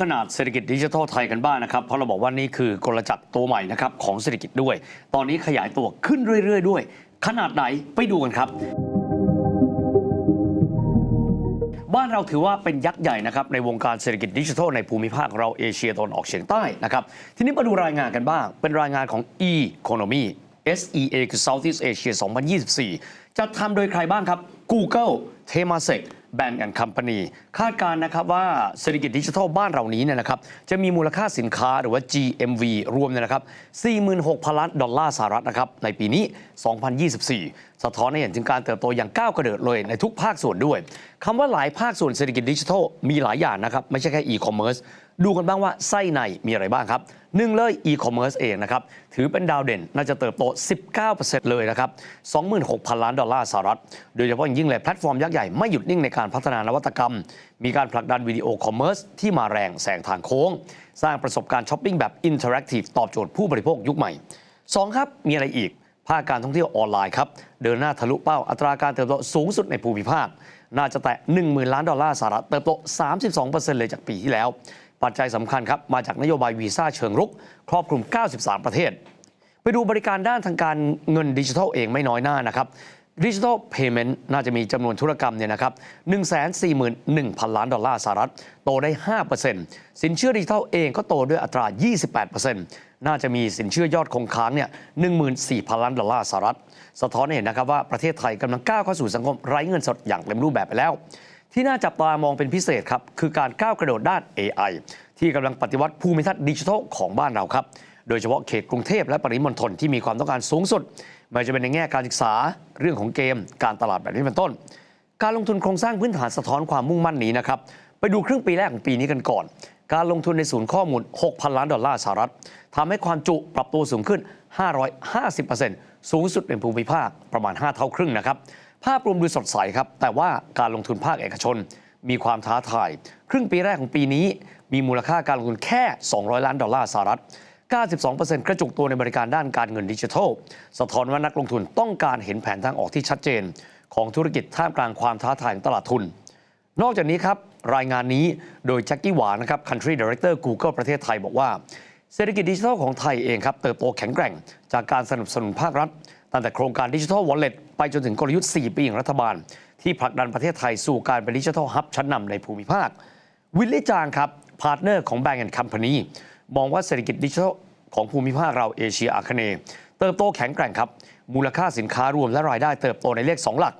ขนาดเศรษฐกิจดิจิทัลไทยกันบ้างนะครับ เพราะเราบอกว่านี่คือกลจักรตัวใหม่นะครับของเศรษฐกิจด้วย ตอนนี้ขยายตัวขึ้นเรื่อย ๆ ด้วย ขนาดไหนไปดูกันครับ บ้านเราถือว่าเป็นยักษ์ใหญ่นะครับในวงการเศรษฐกิจดิจิทัลในภูมิภาคเราเอเชียตะวันออกเฉียงใต้นะครับ ทีนี้มาดูรายงานกันบ้าง เป็นรายงานของ e-economy SEA คือ Southeast Asia 2024 จัดทำโดยใครบ้างครับ Google Temasek แบงก์แอนด์คัมพานีคาดการณ์นะครับว่าเศรษฐกิจดิจิทัลบ้านเรานี้เนี่ยนะครับจะมีมูลค่าสินค้าหรือว่า GMV รวมเนี่ยนะครับ46,000 ล้านดอลลาร์สหรัฐนะครับในปีนี้ 2024 สะท้อนให้เห็นถึงการเติบโตอย่างก้าวกระโดดเลยในทุกภาคส่วนด้วยคำว่าหลายภาคส่วนเศรษฐกิจดิจิทัลมีหลายอย่างนะครับ ไม่ใช่แค่อีคอมเมิร์ซดูกันบ้างว่าไส้ในมีอะไรบ้างครับหนึ่งเลยอีคอมเมิร์ซเองนะครับ ถือเป็นดาวเด่นน่าจะเติบโต 19%เลยนะครับ 26,000 ล้านดอลลาร์สหรัฐ โดยเฉพาะยิ่งเลยแพลตฟอร์มยักษ์ใหญ่ไม่หยุดนิ่งในการพัฒนานวัตกรรม มีการผลักดันวิดีโอคอมเมิร์ซที่มาแรงแสงทางโค้ง สร้างประสบการณ์ช้อปปิ้งแบบอินเทอร์แอคทีฟตอบโจทย์ผู้บริโภคยุคใหม่ 2 ครับมีอะไรอีก ภาคการท่องเที่ยวออนไลน์ครับ เดินหน้าทะลุเป้าอัตราการเติบโตสูงสุดในภูมิภาค น่าจะแตะ 10,000 ล้านดอลลาร์สหรัฐเติบโต 32%เลยจากปีที่แล้ว ปัจจัยสำคัญครับ มาจากนโยบายวีซ่าเชิงรุก ครอบคลุม 93 ประเทศ ไปดูบริการด้านทางการเงินดิจิทัลเองไม่น้อยหน้านะครับดิจิทัลเพย์เมนต์น่าจะมีจำนวนธุรกรรมเนี่ยนะครับ 141,000 ล้านดอลลาร์สหรัฐ โตได้ 5%สินเชื่อดิจิทัลเองก็โตด้วยอัตรา 28%น น่าจะมีสินเชื่อยอดคงค้างเนี่ย14,000 ล้านดอลลาร์สหรัฐ สะท้อนเห็นนะครับว่าประเทศไทยกำลังก้าวเข้าสู่สังคมไร้เงินสดอย่างเต็มรูปแบบไปแล้ว ที่น่าจับตามองเป็นพิเศษครับคือการก้าวกระโดดด้าน AI ที่กำลังปฏิวัติภูมิทัศน์ดิจิทัลของบ้านเราครับโดยเฉพาะเขตกรุงเทพและปริมณฑลที่มีความต้องการสูงสุดไม่ว่าจะเป็นในแง่การศึกษาเรื่องของเกม การตลาดแบบนี้เป็นต้น การลงทุนโครงสร้างพื้นฐานสะท้อนความมุ่งมั่นนี้นะครับไปดูครึ่งปีแรกของปีนี้กันก่อน การลงทุนในศูนย์ข้อมูล 6,000 ล้านดอลลาร์สหรัฐทำให้ความจุปรับตัวสูงขึ้น 550%สูงสุดในภูมิภาคประมาณ 5 เท่าครึ่งนะครับ ภาพรวมดูสดใสครับ แต่ว่าการลงทุนภาคเอกชน มีความท้าทาย ครึ่งปีแรกของปีนี้ มีมูลค่าการลงทุนแค่ 200 ล้านดอลลาร์สหรัฐ 92%กระจุกตัวในบริการด้านการเงินดิจิทัล สะท้อนว่านักลงทุนต้องการเห็นแผนทางออกที่ชัดเจน ของธุรกิจท่ามกลางความท้าทายของตลาดทุน นอกจากนี้ครับ รายงานนี้โดยแจ็คกี้หวานนะครับ Country Director Google ประเทศไทยบอกว่า เศรษฐกิจดิจิทัลของไทยเองครับ เติบโตแข็งแกร่ง จากการสนับสนุนภาครัฐ ตั้งแต่โครงการดิจิทัลวอลเล็ตไปจนถึงกลยุทธ์ 4 ปีของรัฐบาล ที่ผลักดันประเทศไทยสู่การเป็นดิจิทัลฮับชั้นนำในภูมิภาค วิลลี่จางครับพาร์ทเนอร์ของ Bank and Company มองว่าเศรษฐกิจดิจิทัลของภูมิภาคเราเอเชียอาคเนย์เติบโตแข็งแกร่งครับมูลค่าสินค้ารวมและรายได้เติบโตในเลข 2 หลัก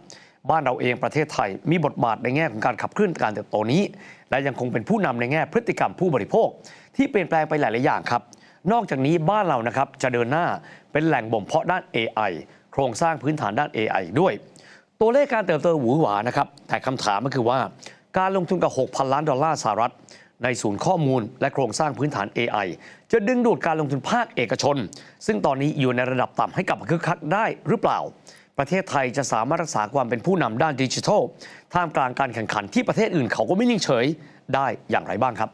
บ้านเราเองประเทศไทย มีบทบาทในแง่ของการขับเคลื่อนการเติบโตนี้ และยังคงเป็นผู้นำในแง่พฤติกรรมผู้บริโภค ที่เปลี่ยนแปลงไปหลายๆอย่างครับ นอกจากนี้บ้านเรานะครับจะเดินหน้าเป็นแหล่งบ่มเพาะด้าน AI โครงสร้างพื้นฐานด้าน AI อีกด้วย ตัวเลขการเติบโตหวือหวานะครับแต่คำถามก็คือว่า การลงทุนกับ 6,000 ล้านดอลลาร์สหรัฐในศูนย์ข้อมูลและโครงสร้างพื้นฐาน AI จะดึงดูดการลงทุนภาคเอกชน ซึ่งตอนนี้อยู่ในระดับต่ำให้กลับมาคึกคักได้หรือเปล่า ประเทศไทยจะสามารถรักษาความเป็นผู้นำด้านดิจิทัล ท่ามกลางการแข่งขันที่ประเทศอื่นเขาก็ไม่นิ่งเฉยได้อย่างไรบ้างครับ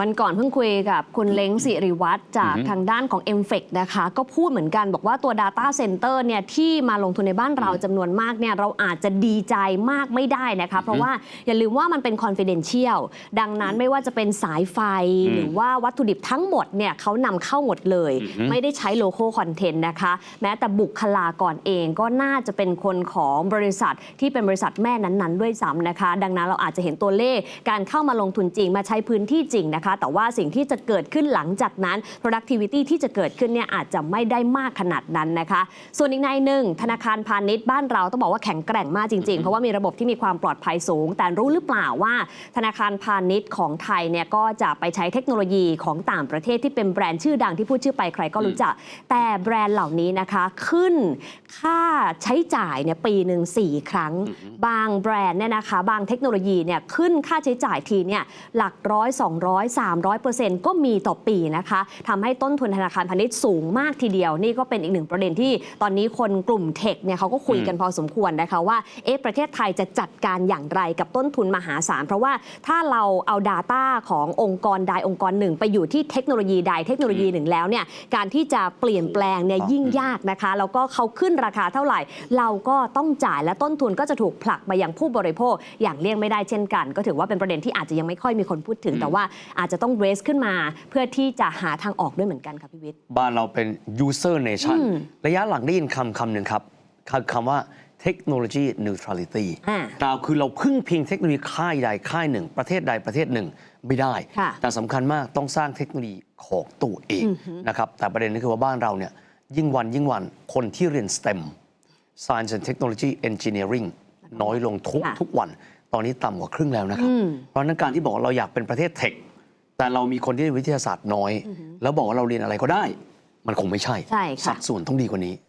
วันก่อนเพิ่งคุยกับคุณเล้งสิริวัตรจากทางด้านของ m f e c นะคะ ก็พูดเหมือนกันบอกว่าตัว Data Center เนี่ยที่มาลงทุนในบ้านเราจำนวนมากเนี่ยเราอาจจะดีใจมากไม่ได้นะคะ เพราะว่าอย่าลืมว่ามันเป็น confidential ดังนั้นไม่ว่าจะเป็นสายไฟอืมหรือว่าวัตถุดิบทั้งหมดเนี่ยเขานำเข้าหมดเลยอือฮึไม่ได้ใช้โลโก้คอนเทนต์นะคะ แม้แต่บุคลากรเองก็น่าจะเป็นคนของบริษัทที่เป็นบริษัทแม่นั้นๆ ด้วยซ้ำนะคะ ดังนั้นเราอาจจะเห็นตัวเลขการเข้ามาลงทุนจริงมาใช้พื้นที่จริงนะคะแต่ว่าสิ่งที่จะเกิดขึ้นหลังจากนั้น productivity ที่จะเกิดขึ้นเนี่ยอาจจะไม่ได้มากขนาดนั้นนะคะ ส่วนอีกในหนึ่งธนาคารพาณิชย์บ้านเราต้องบอกว่าแข็งแกร่งมากจริงๆ เพราะว่ามีระบบที่มีความปลอดภัยสูง แต่รู้หรือเปล่าว่า ธนาคารพาณิชย์ของไทยเนี่ยก็จะไปใช้เทคโนโลยีของต่างประเทศที่เป็นแบรนด์ชื่อดังที่พูดชื่อไปใครก็รู้จัก แต่แบรนด์เหล่านี้นะคะขึ้นค่าใช้จ่ายเนี่ยปีหนึ่งสี่ครั้ง บางแบรนด์เนี่ยนะคะ บางเทคโนโลยีเนี่ยขึ้นค่าใช้จ่ายทีเนี่ยหลักร้อยสองร้อยสามร้อยเปอร์เซ็นต์ก็มีต่อปีนะคะทำให้ต้นทุนธนาคารพาณิชย์สูงมากทีเดียว นี่ก็เป็นอีกหนึ่งประเด็นที่ตอนนี้คนกลุ่มเทคเนี่ยเขาก็คุยกันพอสมควรนะคะว่าเอ๊ะประเทศไทยจะจัดการอย่างไรกับต้นทุนมหาศาลเพราะว่าถ้าเราเอา Data ขององค์กรใดองค์กรหนึ่ง ไปอยู่ที่เทคโนโลยีใดเทคโนโลยีหนึ่งแล้วเนี่ยการที่จะเปลี่ยนแปลงเนี่ยยิ่งยากนะคะแล้วก็เขาขึ้นราคาเท่าไหร่ เราก็ต้องจ่ายและต้นทุนก็จะถูกผลักมายังผู้บริโภคอย่างเลี่ยงไม่ได้เช่นกัน ก็ถือว่าเป็นประเด็นที่อาจจะยังไม่ค่อยมีคนพูดถึงแต่ว่าอาจจจะต้อง raise ขึ้นมา เพื่อที่จะหาทางออกด้วยเหมือนกันค่ะพี่วิทย์บ้านเราเป็น user nation อืมระยะหลังได้ยินคำคำหนึ่งครับคำคำว่า technology neutrality อ่ากล่าวคือเราพึ่งพิงเทคโนโลยีค่ายใดค่ายหนึ่ง ประเทศใดประเทศหนึ่งไม่ได้ค่ะแต่สำคัญมากต้องสร้างเทคโนโลยีของตัวเองนะครับแต่ประเด็นก็คือว่าบ้านเราเนี่ยยิ่งวันยิ่งวันคนที่เรียน STEM Science and Technology Engineering น้อยลงทุกค่ะทุกวัน ตอนนี้ต่ำกว่าครึ่งแล้วนะครับ เพราะฉะนั้นการที่บอกว่าเราอยากเป็นประเทศเทค แต่เรามีคนที่เรียนวิทยาศาสตร์น้อย แล้วบอกว่าเราเรียนอะไรก็ได้ มันคงไม่ใช่ใช่ค่ะ สัดส่วนต้องดีกว่านี้อืม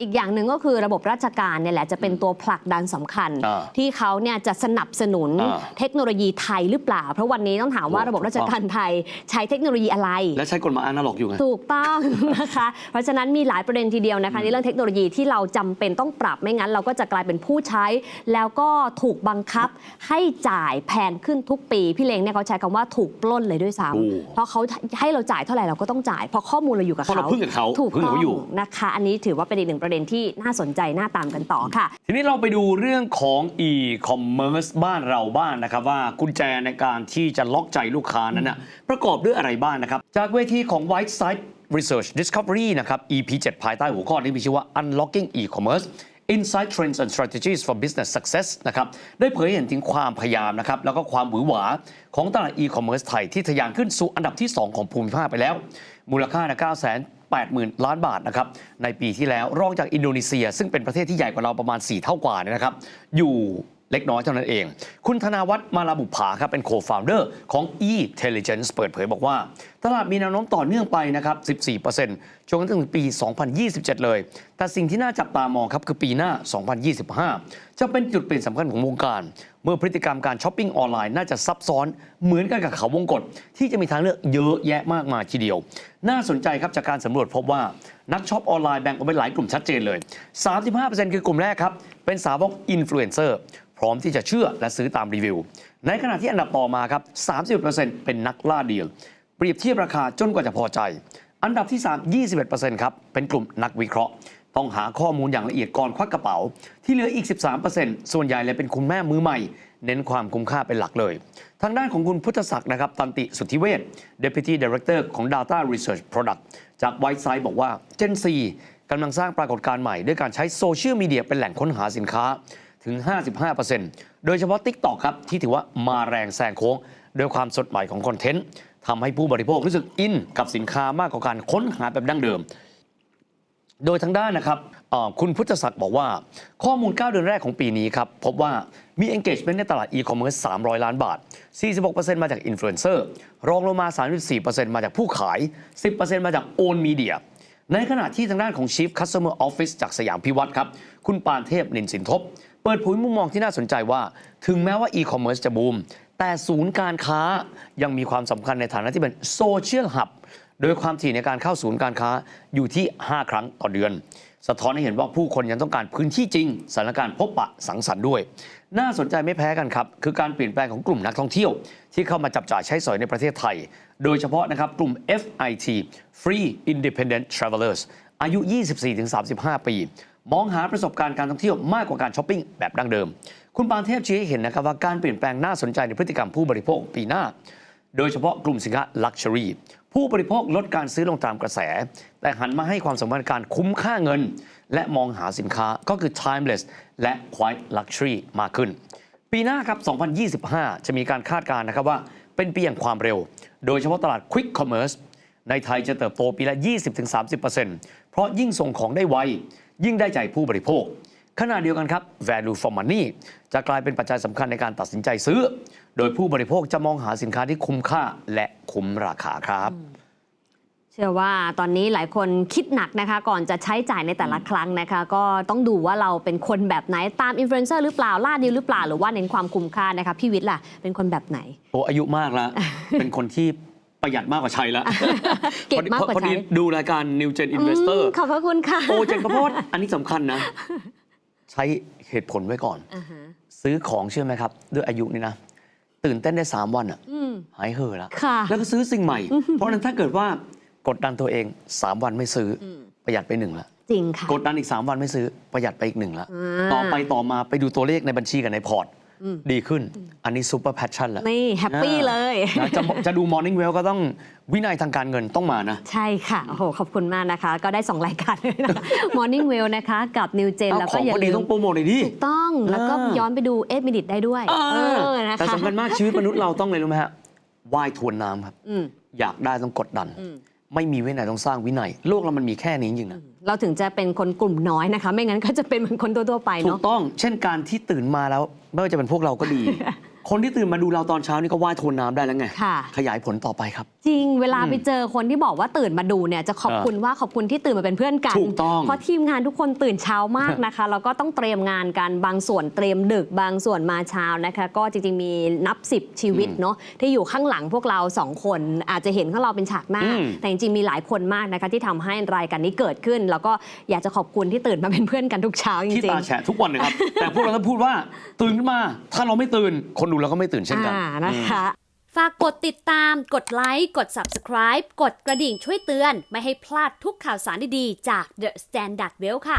อีกอย่างหนึ่งก็คือระบบราชการเนี่ยแหละจะเป็นตัวผลักดันสำคัญอ่าที่เขาเนี่ยจะสนับสนุนอ่าเทคโนโลยีไทยหรือเปล่า เพราะวันนี้ต้องถามว่าโอ้ระบบราชการไทยใช้เทคโนโลยีอะไร และใช้กฎหมายอนาล็อกอยู่ไงถูกต้องนะคะ เพราะฉะนั้นมีหลายประเด็นทีเดียวนะคะในเรื่องเทคโนโลยีที่เราจำเป็นต้องปรับไม่งั้น เราก็จะกลายเป็นผู้ใช้ แล้วก็ถูกบังคับให้จ่ายแพงขึ้นทุกปีพี่เลงเนี่ยเขาใช้คำว่าถูกปล้นเลยด้วยซ้โอ้ำเพราะเขาให้เราจ่ายเท่าไหร่เราก็ต้องจ่ายเพราะข้อมูลเราอยู่กับเพราะเขาเราพึ่งกับเขาถูกพึ่งต้กับองเขาอยู่นะคะ อันนี้ถือว่าเป็นอีกหนึ่งประเด็นที่น่าสนใจน่าตามกันต่อค่ะ ทีนี้เราไปดูเรื่องของ e-commerce บ้านเราบ้างนะครับ ว่ากุญแจในการที่จะล็อกใจลูกค้านั้นนะประกอบด้วยอะไรบ้างนะครับ จากเวทีของ White Side Research Discovery นะครับ EP 7 ภายใต้หัวข้อที่มีชื่อว่า Unlocking e-commerce Insight Trends and Strategies for Business Success นะครับได้เผยเห็นถึงความพยายามนะครับแล้วก็ความหวือหวาของตลาดอีคอมเมิร์ซไทยที่ทะยานขึ้นสู่อันดับที่ 2 ของภูมิภาคไปแล้ว มูลค่านะ9 8 0 0 0 0 ล้านบาทนะครับในปีที่แล้วรองจากอินโดนีเซีย ซึ่งเป็นประเทศที่ใหญ่กว่าเราประมาณ 4 เท่ากว่านะครับอยู่ เล็กน้อยเท่านั้นเอง คุณธนาวัฒน์มาลาบุภาครับเป็นโคฟาวเดอร์ของ e-intelligence เปิดเผยบอกว่า ตลาดมีแนวโน้มต่อเนื่องไปนะครับ 14%จนกระทั่งถึงปี 2027 เลย แต่สิ่งที่น่าจับตามองครับคือปีหน้า 2025 จะเป็นจุดเปลี่ยนสำคัญของวงการ เมื่อพฤติกรรมการช้อปปิ้งออนไลน์น่าจะซับซ้อนเหมือนกันกับเขาวงกฏที่จะมีทางเลือกเยอะแยะมากมายทีเดียว น่าสนใจครับจากการสำรวจพบว่านักช็อปออนไลน์แบ่งออกเป็นหลายกลุ่มชัดเจนเลย 35%คือกลุ่มแรกครับ เป็นสาวกอินฟลูเอนเซอร์พร้อมที่จะเชื่อและซื้อตามรีวิว ในขณะที่อันดับต่อมาครับ 30%เป็นนักล่าเดีลเปรียบเทียบราคาจนกว่าจะพอใจ อันดับที่ 3 21%ครับเป็นกลุ่มนักวิเคราะห์ ต้องหาข้อมูลอย่างละเอียดก่อนควักกระเป๋า ที่เหลืออีก 13%ส่วนใหญ่เลยเป็นคุณแม่มือใหม่ เน้นความคุ้มค่าเป็นหลักเลย ทางด้านของคุณพุทธศักดิ์นะครับ ตันติสุทธิเวช Deputy Director ของ Data Research Product จาก Whiteside บอกว่า Gen 4กำลังสร้างปรากฏการณ์ใหม่ ด้วยการใช้โซเชียลมีเดียเป็นแหล่งค้นหาสินค้าถึง 55%โดยเฉพาะ TikTok ครับ ที่ถือว่ามาแรงแซงโค้งโดยความสดใหม่ของคอนเทนต์ทำให้ผู้บริโภครู้สึกอินกับสินค้ามากกว่าการค้นหาแบบดั้งเดิม โดยทางด้านนะครับคุณพุทธศักดิ์บอกว่า ข้อมูล 9 เดือนแรกของปีนี้ครับ พบว่ามี engagement ในตลาด e-commerce 300 ล้านบาท 46%มาจากอินฟลูเอนเซอร์รองลงมา 34%มาจากผู้ขาย 10%มาจาก own media ในขณะที่ทางด้านของ Chief Customer Office จากสยามพิวัตรครับ คุณปานเทพนินสินทบ เปิดเผยมุมมองที่น่าสนใจว่า ถึงแม้ว่า e-commerce จะบูม แต่ศูนย์การค้ายังมีความสำคัญในฐานะที่เป็น social hub โดยความถี่ในการเข้าศูนย์การค้าอยู่ที่ 5 ครั้งต่อเดือน สะท้อนให้เห็นว่าผู้คนยังต้องการพื้นที่จริงสถานการณ์พบปะสังสรรค์ด้วย น่าสนใจไม่แพ้กันครับ คือการเปลี่ยนแปลงของกลุ่มนักท่องเที่ยว ที่เข้ามาจับจ่ายใช้สอยในประเทศไทย โดยเฉพาะนะครับกลุ่ม FIT Free Independent Travelers อายุ 24-35 ปี มองหาประสบการณ์การท่องเที่ยวมากกว่าการช้อปปิ้งแบบดั้งเดิม คุณปานเทพชี้ให้เห็นนะครับว่าการเปลี่ยนแปลงน่าสนใจในพฤติกรรมผู้บริโภคปีหน้า โดยเฉพาะกลุ่มสินค้า Luxury ผู้บริโภคลดการซื้อลงตามกระแส แต่หันมาให้ความสำคัญการคุ้มค่าเงิน และมองหาสินค้าก็คือ timeless และ quite luxury มากขึ้น ปีหน้าครับ 2025 จะมีการคาดการณ์นะครับว่าเป็นปีแห่งความเร็ว โดยเฉพาะตลาด quick commerce ในไทยจะเติบโตปีละ 20-30%เพราะยิ่งส่งของได้ไว ยิ่งได้ใจผู้บริโภค ขณะเดียวกันครับ value for money จะกลายเป็นปัจจัยสำคัญในการตัดสินใจซื้อ โดยผู้บริโภคจะมองหาสินค้าที่คุ้มค่าและคุ้มราคาครับเชื่อว่าตอนนี้หลายคนคิดหนักนะคะ ก่อนจะใช้จ่ายในแต่ละครั้งนะคะ ก็ต้องดูว่าเราเป็นคนแบบไหนตามอินฟลูเอนเซอร์หรือเปล่าล่าดีลหรือเปล่าหรือว่าเน้นความคุ้มค่านะคะพี่วิทย์ล่ะเป็นคนแบบไหนโอ้อายุมากแล้ว เป็นคนที่ประหยัดมากกว่าชัยแล้วเก็บมากกว่าพอดีใช้ดูรายการ New Gen Investor อืมขอบพระคุณค่ะโอ้เจนประพดอันนี้สำคัญนะ ใช้เหตุผลไว้ก่อน อ่าฮะซื้อของเชื่อไหมครับ ด้วยอายุนี่นะ ตื่นเต้นได้ 3 วันอะอืม หายเห่อะแล้ว ค่ะ แล้วก็ซื้อสิ่งใหม่ เพราะฉะนั้นถ้าเกิดว่ากดดันตัวเอง 3 วันไม่ซื้ออม ประหยัดไปหนึ่งละจริงค่ะ กดดันอีก 3 วันไม่ซื้อประหยัดไปอีกหนึ่งละอ่า ต่อไปต่อมาไปดูตัวเลขในบัญชีกับในพอร์ตอืม ดีขึ้น อันนี้ซูเปอร์แพชชั่นแล้วนี่แฮปปี้เลยนะจะจะดู Morning Well ก็ต้องวินัยทางการเงินต้องมานะ ใช่ค่ะ โอ้โห ขอบคุณมากนะคะ ก็ได้ 2 รายการเลยนะคะ Morning Well นะคะ กับ New Gen เอาแล้วขก็องอย่าพอดีลืต้มองโปรโมทหน่อยดิถูกต้องแล้วก็เออย้อนไปดู8 minute ได้ด้วยเอเอออนะคะแต่สำคัญมากชีวิตมนุษย์เราต้องเลยรู้ไหมฮะว่ายทวนน้ำครับอืมอยากได้ต้องกดดันอืม ไม่มีวินัยต้องสร้างวินัย โลกเรามันมีแค่นี้จริงๆนะเราถึงจะเป็นคนกลุ่มน้อยนะคะ ไม่งั้นก็จะเป็นเหมือนคนทั่วๆไปถูเนาะ กต้อง เช่นการที่ตื่นมาแล้ว ไม่ว่าจะเป็นพวกเราก็ดี คนที่ตื่นมาดูเราตอนเช้านี่ก็ว่ายทวนน้ำได้แล้วไง ค่ะ ขยายผลต่อไปครับ จริงเวลาอืมไปเจอคนที่บอกว่าตื่นมาดูเนี่ยจะขอบคุณว่าขอบคุณที่ตื่นมาเป็นเพื่อนกัน ถูกต้องเพราะทีมงานทุกคนตื่นเช้ามากนะคะ แล้วก็ต้องเตรียมงานกันบางส่วนเตรียมดึกบางส่วนมาเช้านะคะ ก็จริงๆมีนับ 10 ชีวิตเนาะที่อยู่ข้างหลังพวกเราสองคนอาจจะเห็นข้างเราเป็นฉากหน้า อืม แต่จริงๆมีหลายคนมากนะคะ ที่ทำให้รายการนี้เกิดขึ้น แล้วก็อยากจะขอบคุณที่ตื่นมาเป็นเพื่อนกันทุกเช้าจที่ริงตาแฉะทุกวันเลยครับ แต่พวกเราต้องพูดว่าตื่นขึ้นมา ถ้าเราไม่ตื่นคนดูเราก็ไม่ตื่นๆเช่นกัน อ่านะคะ ฝากกดติดตาม กดไลค์ กด Subscribe กดกระดิ่งช่วยเตือน ไม่ให้พลาดทุกข่าวสารดีๆ จาก The Standard Well ค่ะ